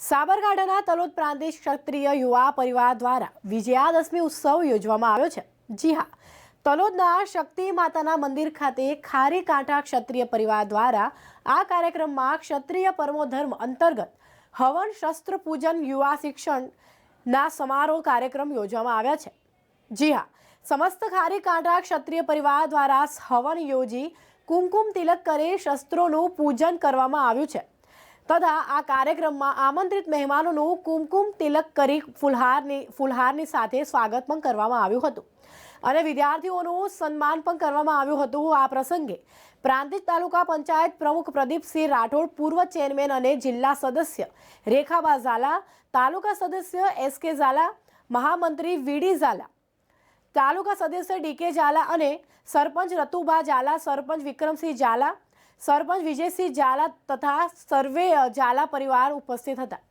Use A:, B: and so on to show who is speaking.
A: સાબરકાંઠાના તલોદ પ્રાંતિજ ક્ષત્રિય યુવા પરિવાર દ્વારા વિજયાદશમી ઉત્સવ યોજવામાં આવ્યો છે. જી હા, તલોદના શક્તિ માતાના મંદિર ખાતે ખારી કાંઠા ક્ષત્રિય પરિવાર દ્વારા આ કાર્યક્રમમાં ક્ષત્રિય પરમોધર્મ અંતર્ગત હવન શસ્ત્ર પૂજન યુવા શિક્ષણના સમારોહ કાર્યક્રમ યોજવામાં આવ્યા છે. જી હા, સમસ્ત ખારી કાંઠા ક્ષત્રિય પરિવાર દ્વારા હવન યોજી કુમકુમ તિલક કરી શસ્ત્રોનું પૂજન કરવામાં આવ્યું છે. તથા આ કાર્યક્રમમાં આમંત્રિત મહેમાનોનું કુમકુમ તિલક કરી ફુલહારની ફુલહારની સાથે સ્વાગત પણ કરવામાં આવ્યું હતું. અને વિદ્યાર્થીઓનું સન્માન પણ કરવામાં આવ્યું હતું આ પ્રસંગે. પ્રાંતિક તાલુકા પંચાયત પ્રમુખ પ્રદીપસિંહ રાઠોડ, પૂર્વ ચેરમેન અને જિલ્લા સદસ્ય રેખાબા ઝાલા, તાલુકા સદસ્ય એસ કે ઝાલા, મહામંત્રી વીડી ઝાલા, તાલુકા સદસ્ય ડીકે ઝાલા અને સરપંચ રતુભા ઝાલા, સરપંચ વિક્રમસિંહ ઝાલા સરપંચ વિજયસિંહ ઝાલા તથા સર્વે ઝાલા પરિવાર ઉપસ્થિત હતા.